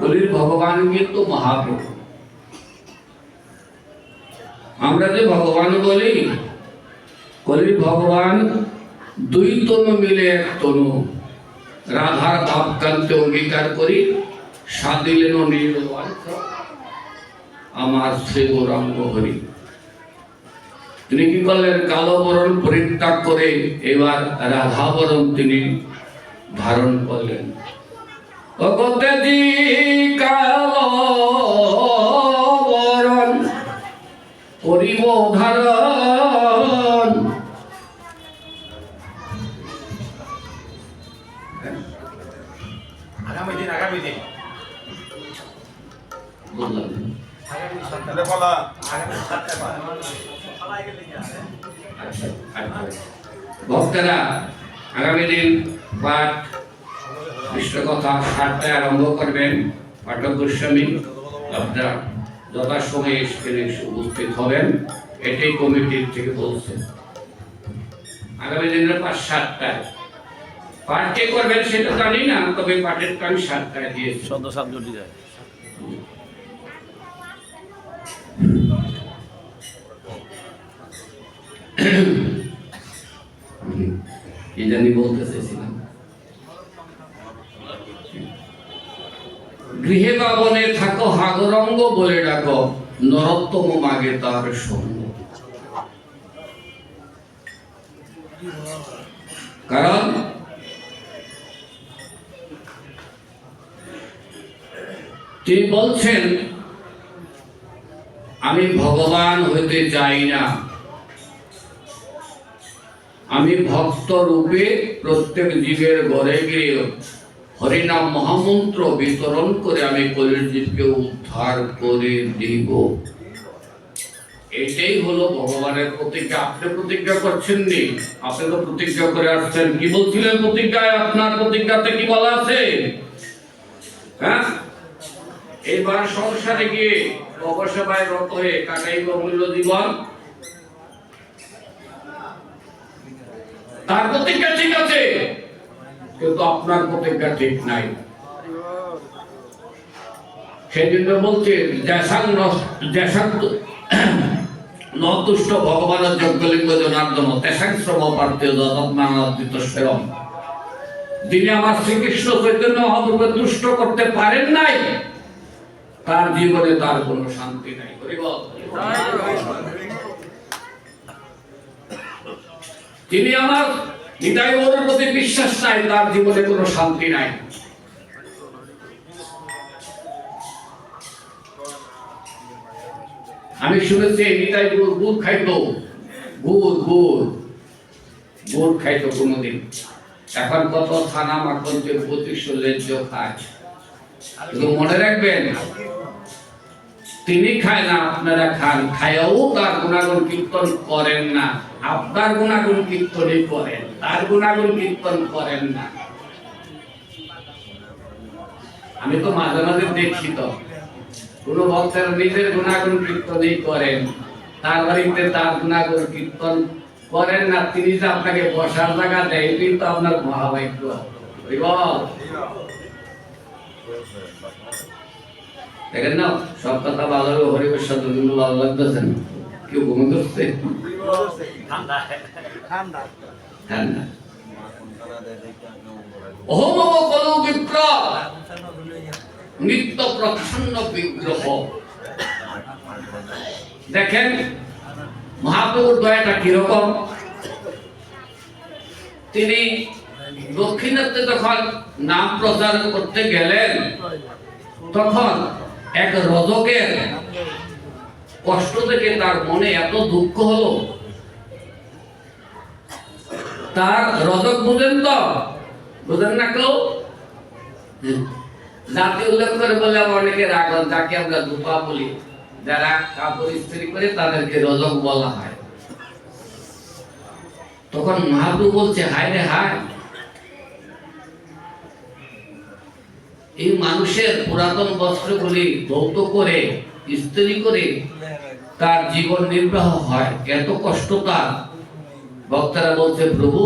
কলির ভগবান কিন্তু মহাপ্রভু? আমরা যে ভগবান বলি কলির ভগবান দুই তনু মিলে এক তনু। রাধার ভাবকান্তে অঙ্গীকার করি সাদিলেন আমার শ্রী গৌরাঙ্গ হরি। তিনি কি করলেন? কালো বরণ পরিত্যাগ করে এবার রাধা বরণ তিনি ধারণ করলেন। অগতেজি কাল বরণ করিব ধারণ। আগামী দিন আগামী দিন আগামী তাহলে বলা আগামী। আগামী দিন পাঠ কথা সাতটায় আরম্ভ করবেন পাঠক গোস্বামী আপনারা যথাসময়ে সেখানে উপস্থিত হবেন এটাই কমিটির থেকে বলছে। আগামী দিনের পাঁচ সাতটায়। পাঠ কে করবেন সেটা জানি না তবে পাঠের টান সাতটায় দিয়েছে। সাত যায়। কি জানি বলতে চাইছিলাম গৃহে বা বনে থাকো হাগরঙ্গ বলে ডাকো, নরোত্তম মাগে তার সঙ্গ। কারণ তিনি বলছেন, আমি ভগবান হইতে চাই না। আমি ভক্ত রূপে প্রত্যেক জীবের ঘরে গিয়ে হরিনাম মহামন্ত্র বিতরণ করে আমি কলির উদ্ধার করে দিব। এটাই হলো ভগবানের প্রতিজ্ঞা। আপনি প্রতিজ্ঞা করছেন নি আপনি তো প্রতিজ্ঞা করে আসছেন। কি বলছিলেন প্রতিজ্ঞায়? আপনার প্রতিজ্ঞাতে কি বলা আছে? হ্যাঁ? এবার সংসারে গিয়ে অবসভায় রত হয়ে কাটাইব মূল্য জীবন। তার প্রতিজ্ঞা ঠিক আছে। কিন্তু আপনার প্রতিজ্ঞা ঠিক নাই। সেই জন্য বলছে জ্যাসাং জ্যাসাং নতুষ্ট ভগবানের যজ্ঞলিঙ্গ জনার্দন তেসাং শ্রম যিনি আমার শ্রীকৃষ্ণ চৈতন্য মহাপ্রভুকে তুষ্ট করতে পারেন নাই তার জীবনে তার কোনো শান্তি নাই। যিনি আমার গৌরের প্রতি বিশ্বাস নাই, তার জীবনে কোনো শান্তি নাই। আমি শুনেছি, নিতাই গুড় গুড় খাইতো। গুড় গুড়। গুড় খাইতো কোনোদিন। এখন কত থানা মাখন যে লেজ্জ খায়। কিন্তু মনে রাখবেন তিনি খায় না, আপনারা খান। খায়ও তার গুণাগুণ কীর্তন করেন না। আপনার গুণাগুণ কীর্তনই করেন, তার গুণাগুণ কীর্তন করেন না। আমি তো মাঝে মাঝে দেখি তো, কোন ভক্তের নিজের গুণাগুণ কীর্তনই করেন, তার বাড়িতে তার গুণাগুণ কীর্তন করেন না, তিনি যে আপনাকে বসার জায়গা দেয় কিন্তু আপনার মহাভাগ্য। দেখেন না সব কথা ভালো হবে হরিবের সাথে কিন্তু ভালো লাগতেছে না। কেউ ঘুমে করছে ঠান্ডা। হ্যাঁ কলু বিপ্র নিত্য প্রচ্ছন্ন বিগ্রহ। দেখেন মহাপ্রভুর দয়াটা কীরকম? তিনি দক্ষিণাত্যে যখন নাম প্রচার করতে গেলেন। তখন এক রজকের কষ্ট থেকে তার মনে এত দুঃখ হলো। তার রজক বুঝেন তো? বুঝেন না কেউ? জাতি উল্লেখ করে বলে আমরা অনেকে রাগ যাকে আমরা দুপা বলি, যারা কাপড় ইস্ত্রি করে তাদেরকে রজক বলা হয়। তখন মহাপ্রভু বলছে, হায় রে হায়! এই মানুষের পুরাতন বস্ত্রগুলি ধৌত করে, ইস্ত্রি করে তার জীবন নির্বাহ হয়। এত কষ্ট তার। ভক্তরা বলছে, প্রভু,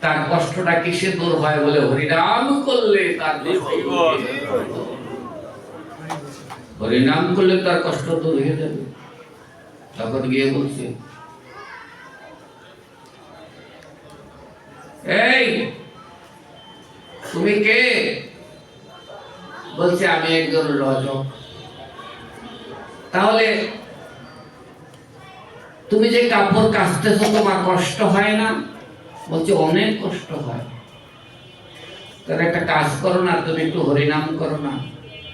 তার কষ্টটা কিসে দূর হয় বলে হরিনাম করলে তার। হরিনাম করলে তার কষ্ট দূর হয়ে যাবে। তখন গিয়ে বলছে, এই, তুমি কে? বলছে, আমি একজন রজক। তাহলে তুমি যে কাপড় কাচতেছো, তোমার কষ্ট হয় না? বলছে, অনেক কষ্ট হয়। তাহলে একটা কাজ করো না, তুমি একটু হরিনাম করো না।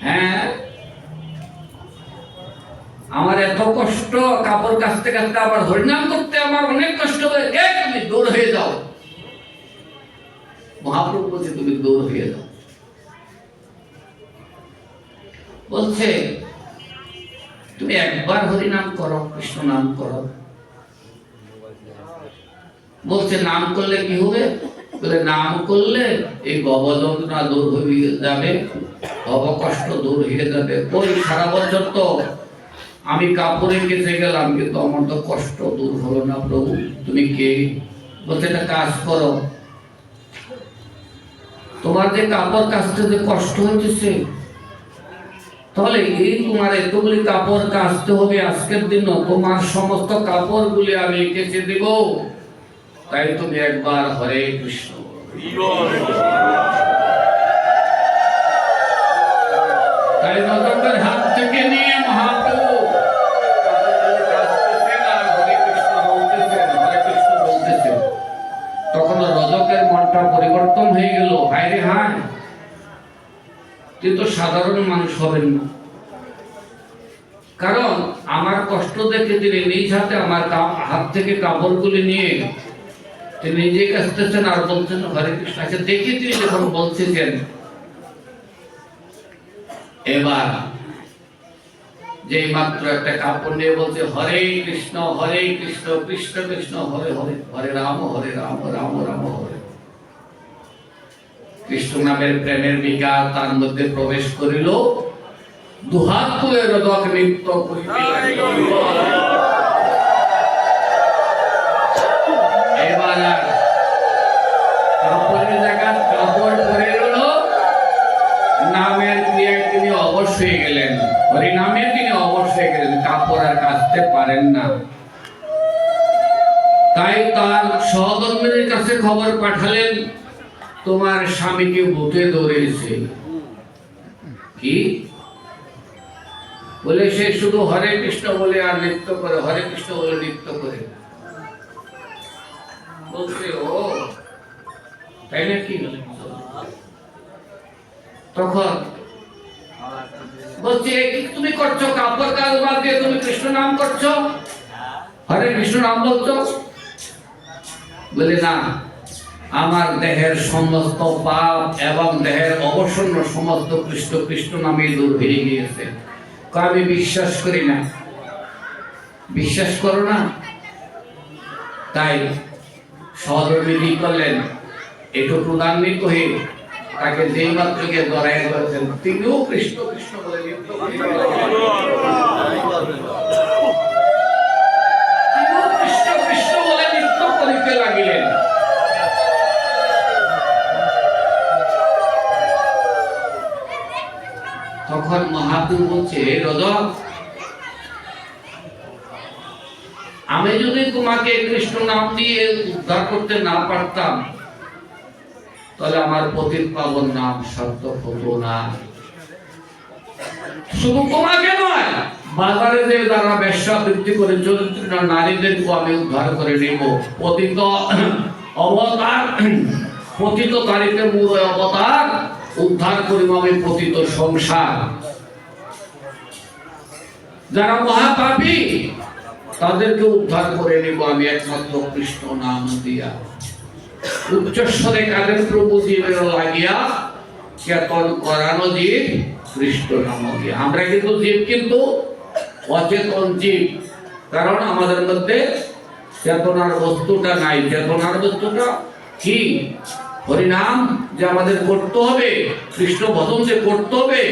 হ্যাঁ? আমার এত কষ্ট কাপড় কাচতে কাচতে আবার হরিনাম করতে আমার অনেক কষ্ট হয়ে তুমি দূর হয়ে যাও। মহাপ্রভু বলছে, তুমি দূর হয়ে যাও। বলছে, তুমি একবার হরিনাম করো, কৃষ্ণ নাম করো। বলছে, নাম করলে কি হবে? বলে, নাম করলে এই গবযন্ত্রণা দূর হয়ে যাবে, অবকষ্ট দূর হয়ে যাবে। ওই সারা বছর তো আমি কাপড়ে কেসে গেলাম, কিন্তু আমার তো কষ্ট দূর হলো না, প্রভু। তুমি কে? বলছে, একটা কাজ করো। তোমার যে কাপড় কাচতে যে কষ্ট হচ্ছে তাহলে এই তোমার এতগুলি কাপড় কাচতে হবে, আজকের দিন তোমার সমস্ত কাপড় গুলি আমি কেচে দেব। তাই তুমি একবার হরে কৃষ্ণ। তাই রজকের হাত থেকে নিয়ে মহাপ্রভু। তখন রজকের মনটা পরিবর্তন হয়ে গেল। হায় রে হায়। তুই তো সাধারণ মানুষ হবেন না। কারণ আমার কষ্ট দেখে তিনি নিজ হাতে আমার হাত থেকে কাপড়গুলি নিয়ে তিনি নিজে কাছতেছেন আর বলছেন, হরে কৃষ্ণ। আচ্ছা দেখে তিনি যখন বলছেন, এবার যে মাত্র একটা কাপড় নিয়ে বলছে, হরে কৃষ্ণ হরে কৃষ্ণ কৃষ্ণ কৃষ্ণ, হরে হরে হরে রাম হরে রাম রাম রাম, হরে। কৃষ্ণ নামের প্রেমের বিকার তার মধ্যে প্রবেশ করিল। দুহাত তুলে রদক নৃত্য গেলেন। তিনি গেলেন। কাপড় আর কাচতে পারেন না। তাই তার সহধর্মীদের কাছে খবর পাঠালেন। তোমার স্বামীকে বুকে ধরেছে। কি? বলে সে শুধু হরে কৃষ্ণ বলে আর নৃত্য করে, হরে কৃষ্ণ বলে নৃত্য করে। বলছে, ও, তাই নাকি? তখন বলছে তুমি করছ? কাপড় কাজ বাদ দিয়ে তুমি কৃষ্ণ নাম করছ? হরে কৃষ্ণ নাম বলছো? বলে, না। আমার দেহের সমস্ত পাপ এবং দেহের অবসন্ন সমস্ত কৃষ্ণ কৃষ্ণ নামে দূর হয়ে গিয়েছে। আমি বিশ্বাস করি না। বিশ্বাস করো না? তাই সহধর্মী করলেন একটু প্রদান্বিত হয়ে তাকে যেই মাত্র গিয়ে দরাই করেছেন তিনিও কৃষ্ণ কৃষ্ণ বলে কৃষ্ণ কৃষ্ণ বলে করিতে লাগিলেন। তখন মহাপুর বলছে রজক আমি যদি তোমাকে কৃষ্ণ নাম দিয়ে উদ্ধার করতে না পারতাম, তাহলে আমার পতিত পাবন নাম সার্থক হতো না। শুধু তোমাকে নয়, বাজারে যে যারা ব্যবসা বৃদ্ধি করে চরিত্র নারীদেরকে আমি উদ্ধার করে নিব। পতিত অবতার, পতিত তারিখে মূল অবতার। উদ্ধার করিব আমি পতিত সংসার। যারা মহাপাপী, তাদেরকে উদ্ধার করে নিব আমি একমাত্র কৃষ্ণ নাম দিয়া। উচ্চস্বরে কাদের প্রভু জীবের লাগিয়া চেতন করানো জীব কৃষ্ণ নাম দিয়া। আমরা কিন্তু জীব কিন্তু অচেতন জীব, কারণ আমাদের মধ্যে চেতনার বস্তুটা নাই। চেতনার বস্তুটা কি? হরিনাম। যে আমাদের করতে হবে, কৃষ্ণ ভজন যে করতে হবে,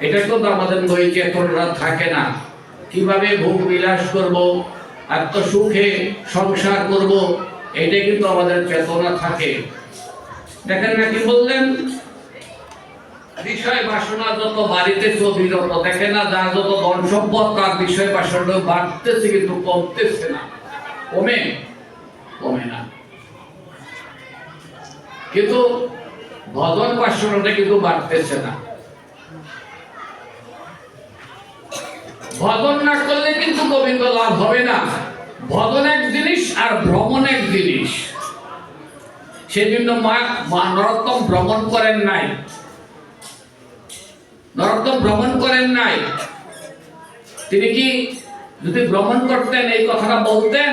এটা কিন্তু আমাদের ওই চেতনরা থাকে না। কীভাবে ভোগ বিলাস করব আত্মসুখে সংসার করব, এটাই কিন্তু আমাদের চেতনা থাকে। দেখেন না কি বললেন? বিষয় বাসনা যত বাড়িতেছে অবিরত দেখে না যার যত ধন সম্পদ, তার বিষয় বাসনা বাড়তেছে কিন্তু কমতেছে না। কমে? কমে না। কিন্তু ভজন বাসনাটা কিন্তু বাড়তেছে না। ভজন না করলে কিন্তু গোবিন্দ লাভ হবে না। ভজন এক জিনিস আর ভ্রমণ এক জিনিস। সেজন্য মা মা নরোত্তম ভ্রমণ করেন নাই। নরোত্তম ভ্রমণ করেন নাই। তিনি কি যদি ভ্রমণ করতেন, এই কথাটা বলতেন?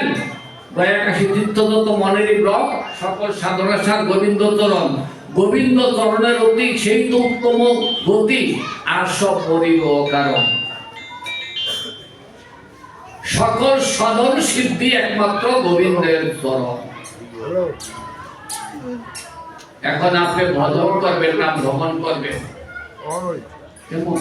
দয়াকাশী তীর্থদত্ত মনেরই ব্রক সকল সাধনা সার গোবিন্দ চরণ। গোবিন্দ চরণের অতি সেই তো উত্তম গতি আর সব পরিব কারণ। সকল সাধন সিদ্ধি একমাত্র গোবিন্দের চরণ। এখন আপনি ভজন করবেন না ভ্রমণ করবেন। কেমন?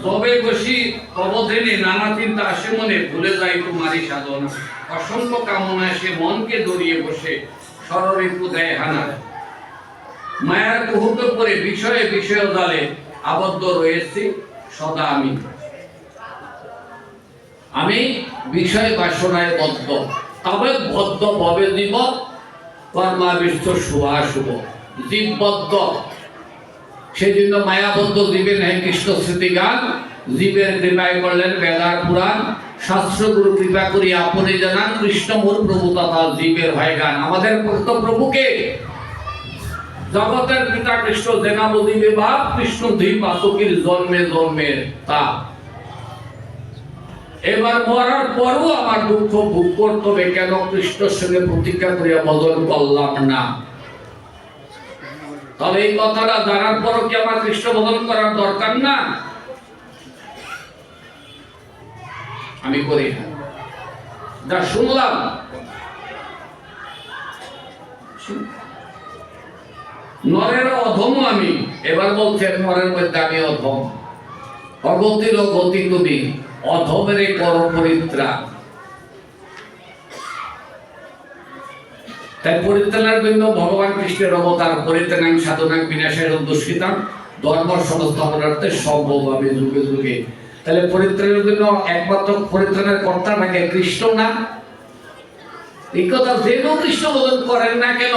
তবে বসি অবধেনে নানা চিন্তা আসে মনে, ভুলে যাই তোমারই সাধনা। অসংখ্য কামনায় সে মনকে দড়িয়ে বসে সররিপু দেয় হানা। মায়ার কুহুত করে বিষয়ে বিষয় জালে আবদ্ধ রয়েছি সদা আমি। আমি বিষয় বাসনায় বদ্ধ, তবে বদ্ধ ভবে জীব, কর্মাবিষ্ট শুভাশুভ জীববদ্ধ। সেই জন্য মায়াবদ্ধ জীবের নাই কৃষ্ণ স্মৃতি গান জীবের কৃপায় করলেন বেদার পুরাণ। শাস্ত্র গুরু কৃপা করি, আপনি জানান কৃষ্ণ মূল প্রভু তথা জীবের হয় গান। আমাদের ভক্ত প্রভুকে জগতের পিতা কৃষ্ণ জেনা বুঝিবে বাপ কৃষ্ণ দুই পাতকির জন্মে জন্মের তা। এবার মরার পরও আমার দুঃখ ভোগ করতে হবে কেন কৃষ্ণের সঙ্গে প্রতিজ্ঞা করিয়া বদল করলাম না? তবে এই কথাটা জানার পরও কি আমার কৃষ্ণ বদন করার দরকার না? আমি করি না। যা শুনলাম, নরের অধম আমি। এবার বলছেন, নরের মধ্যে আমি অধম। অগতির গতি তুমি, অধমের কর পরিত্রাণ তাই পরিত্রাণের জন্য ভগবান কৃষ্ণের অবতার পরিত্রাণ সাধনা বিনাশের দুষ্কৃতাম ধর্ম সংস্থাপনার্থে সম্ভব হবে যুগে যুগে। তাহলে পরিত্রাণের জন্য একমাত্র পরিত্রাণের কর্তা থাকে কৃষ্ণ না? এই কথা যেন কৃষ্ণ বোধন করেন না কেন?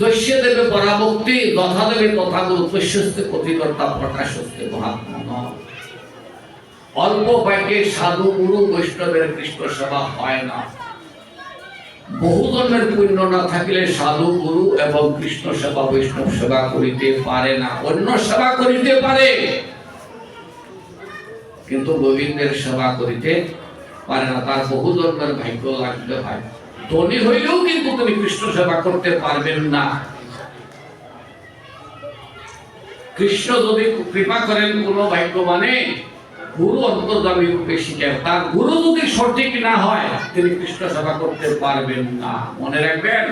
যস্য দেবে পরাভক্তি, যথা দেবে তথাগুরু তস্যস্তে কথিকর্তা প্রকাশস্তে মহাত্মা অল্প বাক্যে সাধু গুরু বৈষ্ণবের কৃষ্ণ সেবা হয় না। বহু জন্মের পুণ্য না থাকিলে সাধু গুরু এবং কৃষ্ণ সেবা, বৈষ্ণব সেবা করিতে পারে না। অন্য সেবা করিতে পারে, কিন্তু গোবিন্দের সেবা করিতে পারে না। তার বহু জন্মের ভাগ্য লাগতে হয় ধনী হইলেও কিন্তু তুমি কৃষ্ণ সেবা করতে পারবেন না। কৃষ্ণ যদি কৃপা করেন, কোন ভাগ্যবানে গুরু অন্তর্গামী রূপে শিখেন তার গুরু যদি সঠিক না হয় তিনি কৃষ্ণ সেবা করতে পারবেন না। মনে রাখবেন?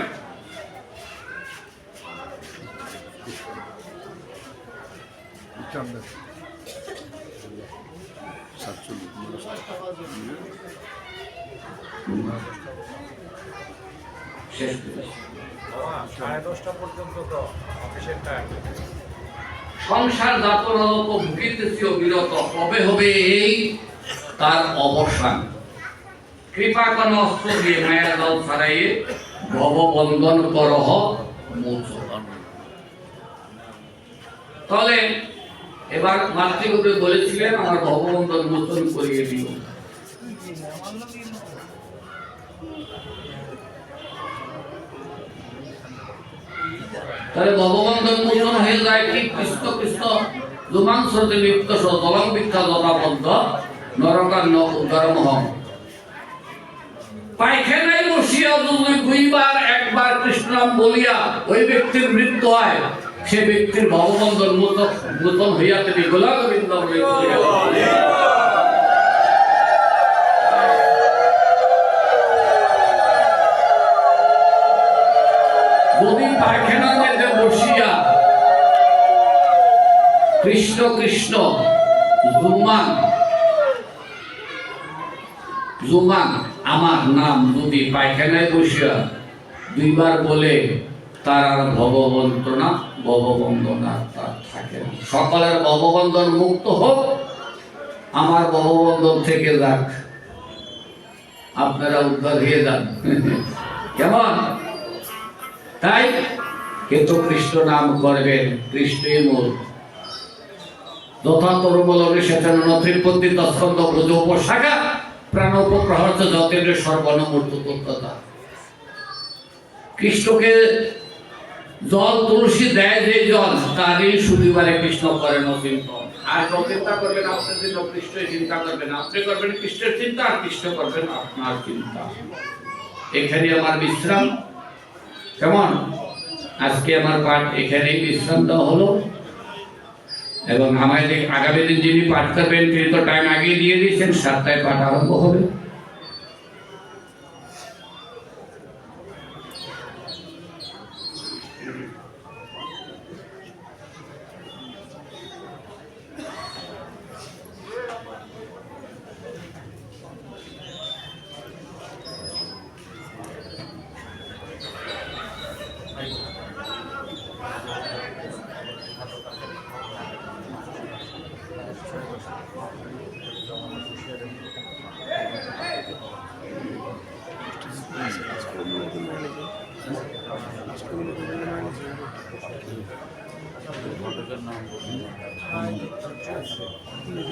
শেষ সাড়ে দশটা পর্যন্ত তো অফিসের টাইম সংসার যাতনারত ভুগিতেছি বিরত কবে হবে এই তার অবসান। কৃপা কোন অস্ত্র দিয়ে মায়া দল ছাড়াইয়ে ভববন্ধন মোচন তাহলে এবার মাতৃগুরু বলেছিলেন, আমার ভগবন্ধন মোচন করিয়ে দিও। তাহলে ভগবন্ধন মোচন হয়ে যায় কি কৃষ্ণ কৃষ্ণ জুমাংসতে লিপ্ত দলং বিখ্যাত জনাবদ্ধ নরকার ন উদারমহম পায়খানায় বসিয়া যদি দুইবার, একবার কৃষ্ণ নাম বলিয়া ওই ব্যক্তির মৃত্যু হয়, সে ব্যক্তির ভগবন্ধন নূতন হইয়া তিনি গোলা কৃষ্ণ কৃষ্ণ জুমান জুমান আমার নাম যদি পায়খানায় বসিয়া দুইবার বলে, তার আর ভববন্তনা ভববন্দনা তার থাকে না। সকলের ভববন্ধন মুক্ত হোক, আমার ভববন্ধন থেকে যাক। আপনারা উদ্ধার হয়ে যান। কেমন? তাই? কিন্তু কৃষ্ণ নাম করবেন কৃষ্ণই মূল। কৃষ্ণকে জল, তুলসী দেয় যে জল, তারই কৃষ্ণ করেন আর চিন্তা করবেন আপনার জন্য চিন্তা করবেন আপনি করবেন কৃষ্ণের চিন্তা, আর কৃষ্ণ করবেন আপনার চিন্তা। এখানে আমার বিশ্রাম। কেমন? আজকে আমার পাঠ এখানেই বিশ্রাম দেওয়া হলো। এবং আমাদের আগামী দিন যিনি পাঠ করবেন তিনি তো টাইম আগে দিয়ে দিয়েছেন, সাতটায় পাঠ আরম্ভ হবে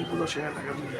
এগুলো সে টাকা দিয়ে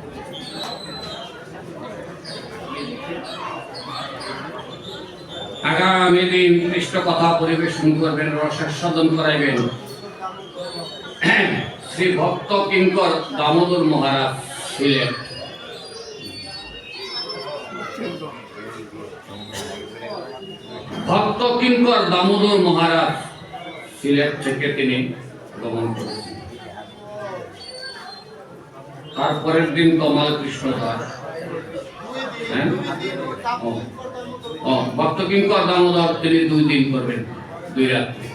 আগামী দিন কৃষ্ণ কথা পরিবেশন করবেন রসাস্বাদন করাইবেন। শ্রী ভক্ত কিঙ্কর দামোদর মহারাজ ছিলেন। ভক্ত কিঙ্কর দামোদর মহারাজ সিলেট থেকে তিনি গমন করেছেন। তারপরের দিন কমাল কৃষ্ণ দাস। হ্যাঁ? ভক্ত কিঙ্কর দামোদর তিনি দুই দিন করবেন দুই রাত্রি।